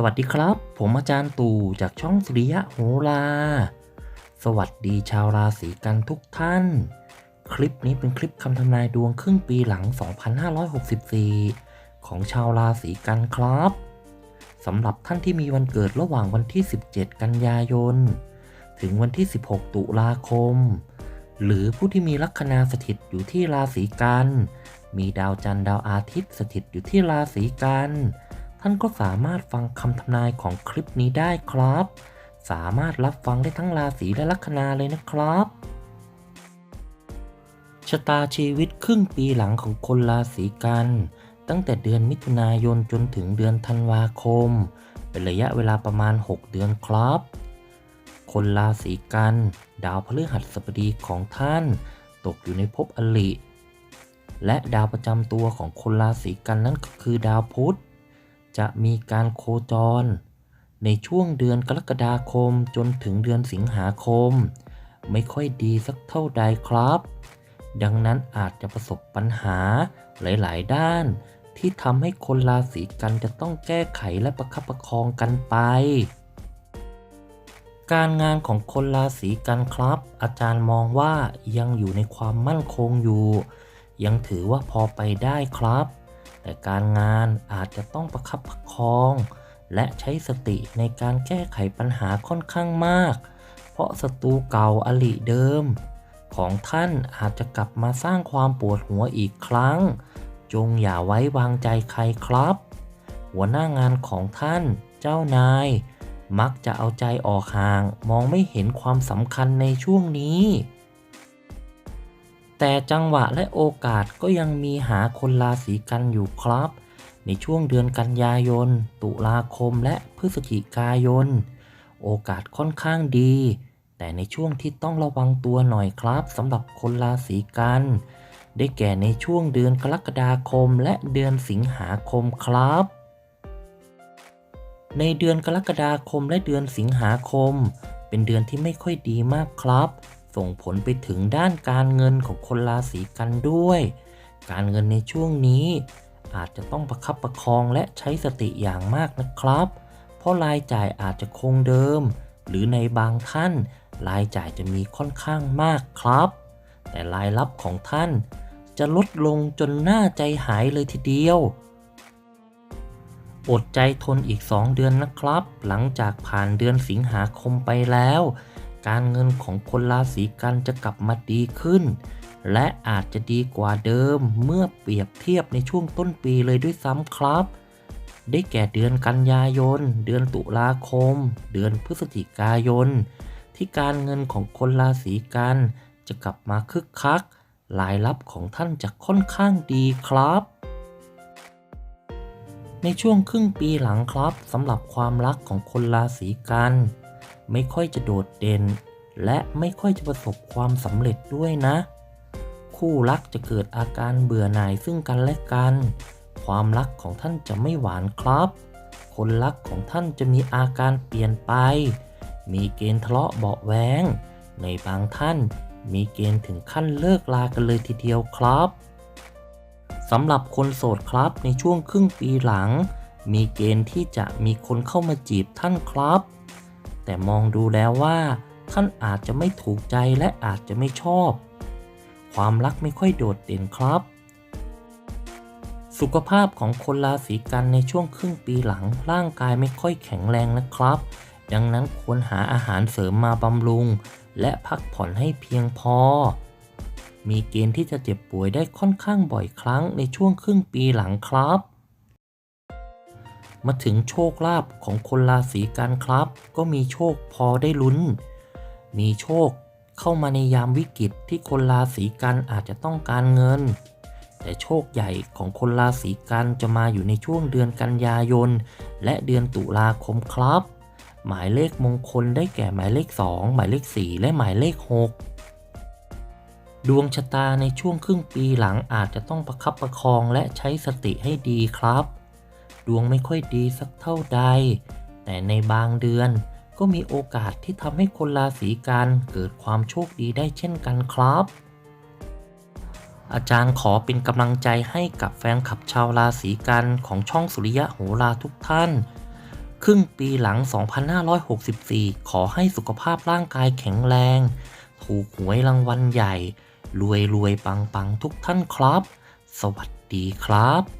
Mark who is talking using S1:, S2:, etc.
S1: สวัสดีครับ ผมอาจารย์ตู่จากช่องสุริยะโหรา สวัสดีชาวราศีกันทุกท่าน คลิปนี้เป็นคลิปคำทำนายดวงครึ่งปีหลัง 2564 ของชาวราศีกันครับสำหรับท่านที่มีวันเกิดระหว่างวันที่ 17 กันยายน ถึงวันที่ 16 ตุลาคม หรือผู้ที่มีลัคนาสถิตอยู่ที่ราศีกัน มีดาวจันทร์ดาวอาทิตย์สถิตอยู่ที่ราศีกัน ท่านก็สามารถฟังคำทำนายของคลิปนี้ได้ครับ สามารถรับฟังได้ทั้งราศีและลัคนาเลยนะครับชะตาชีวิตครึ่งปีหลังของคนราศีกัน ตั้งแต่เดือนมิถุนายนจนถึงเดือนธันวาคม เป็นระยะเวลาประมาณ 6 เดือนครับ คนราศีกัน ดาวพฤหัสบดีของท่าน ตกอยู่ในภพอลิ และดาวประจำตัวของคนราศีกันนั่นก็คือดาวพุธ จะมีการโคจร ในช่วงเดือนกรกฎาคมจนถึงเดือนสิงหาคม ไม่ค่อยดีสักเท่าใดครับ ดังนั้นอาจจะประสบปัญหาหลาย ๆ ด้าน ที่ทำให้คนราศีกันจะต้องแก้ไขและประคับประคองกันไป การงานของคนราศีกันครับ อาจารย์มองว่ายังอยู่ในความมั่นคงอยู่ ยังถือว่าพอไปได้ครับ แต่การงานอาจจะต้องประคับประคอง และใช้สติในการแก้ไขปัญหาค่อนข้างมาก เพราะศัตรูเก่าอลิเดิม ของท่านอาจจะกลับมาสร้างความปวดหัวอีกครั้ง จงอย่าไว้วางใจใครครับ หัวหน้างานของท่านเจ้านาย มักจะเอาใจออกห่าง มองไม่เห็นความสำคัญในช่วงนี้ แต่จังหวะและโอกาสก็ยังมีหาคนราศีกันอยู่ครับ ในช่วงเดือนกันยายน ตุลาคมและพฤศจิกายน โอกาสค่อนข้างดี แต่ในช่วงที่ต้องระวังตัวหน่อยครับสำหรับคนราศีกัน ได้แก่ในช่วงเดือนกรกฎาคมและเดือนสิงหาคมครับ ในเดือนกรกฎาคมและเดือนสิงหาคม เป็นเดือนที่ไม่ค่อยดีมากครับ ส่งผลไปถึงด้านการเงินของคนราศีกันด้วย การเงินในช่วงนี้ อาจจะต้องประคับประคองและใช้สติอย่างมากนะครับ เพราะรายจ่ายอาจจะคงเดิม หรือในบางท่าน รายจ่ายจะมีค่อนข้างมากครับ แต่รายรับของท่าน จะลดลงจนหน้าใจหายเลยทีเดียวอดใจทนอีก 2 เดือนนะครับ หลังจากผ่านเดือนสิงหาคมไปแล้ว การเงินของคนราศีกันจะกลับมาดีขึ้น และอาจจะดีกว่าเดิมเมื่อเปรียบเทียบในช่วงต้นปีเลยด้วยซ้ำครับ ได้แก่เดือนกันยายน เดือนตุลาคม เดือนพฤศจิกายน ที่การเงินของคนราศีกัน จะกลับมาคึกคักรายรับของท่านจะค่อนข้างดีครับ ในช่วงครึ่งปีหลังครับสำหรับความรักของคนราศีกัน ไม่ค่อยจะโดดเด่น และไม่ค่อยจะประสบความสำเร็จด้วยนะ คู่รักจะเกิดอาการเบื่อหน่ายซึ่งกันและกัน ความรักของท่านจะไม่หวานครับ คนรักของท่านจะมีอาการเปลี่ยนไป มีเกณฑ์ทะเลาะเบาแวงในบางท่านมีเกณฑ์ถึงขั้นเลิกลากันเลยทีเดียวครับสำหรับคนโสดครับในช่วงครึ่งปีหลัง มีเกณฑ์ที่จะมีคนเข้ามาจีบท่านครับ แต่มองดูแล้วว่า ท่านอาจจะไม่ถูกใจและอาจจะไม่ชอบ ความรักไม่ค่อยโดดเด่นครับ สุขภาพของคนราศีกันในช่วงครึ่งปีหลังร่างกายไม่ค่อยแข็งแรงนะครับ ดังนั้นควรหาอาหารเสริมมาบำรุง และพักผ่อนให้เพียงพอ มีเกณฑ์ที่จะเจ็บป่วยได้ค่อนข้างบ่อยครั้งในช่วงครึ่งปีหลังครับ มาถึงโชคลาภของคนราศีกันครับ ก็มีโชคพอได้ลุ้น มีโชคเข้ามาในยามวิกฤตที่คนราศีกันอาจจะต้องการเงิน แต่โชคใหญ่ของคนราศีกันจะมาอยู่ในช่วงเดือนกันยายน และเดือนตุลาคมครับ หมายเลขมงคลได้แก่หมายเลข 2 หมายเลข 4 และหมายเลข 6ดวงชะตาในช่วงครึ่งปีหลังอาจจะต้องประคับประคองและใช้สติให้ดีครับ ดวงไม่ค่อยดีสักเท่าใด แต่ในบางเดือนก็มีโอกาสที่ทำให้คนราศีกันเกิดความโชคดีได้เช่นกันครับ อาจารย์ขอเป็นกำลังใจให้กับแฟนคลับชาวราศีกันของช่องสุริยะโหราทุกท่าน ครึ่งปีหลัง 2564 ขอให้สุขภาพร่างกายแข็งแรง ถูกหวยรางวัลใหญ่ รวยรวยปังปังทุกท่านครับ สวัสดีครับ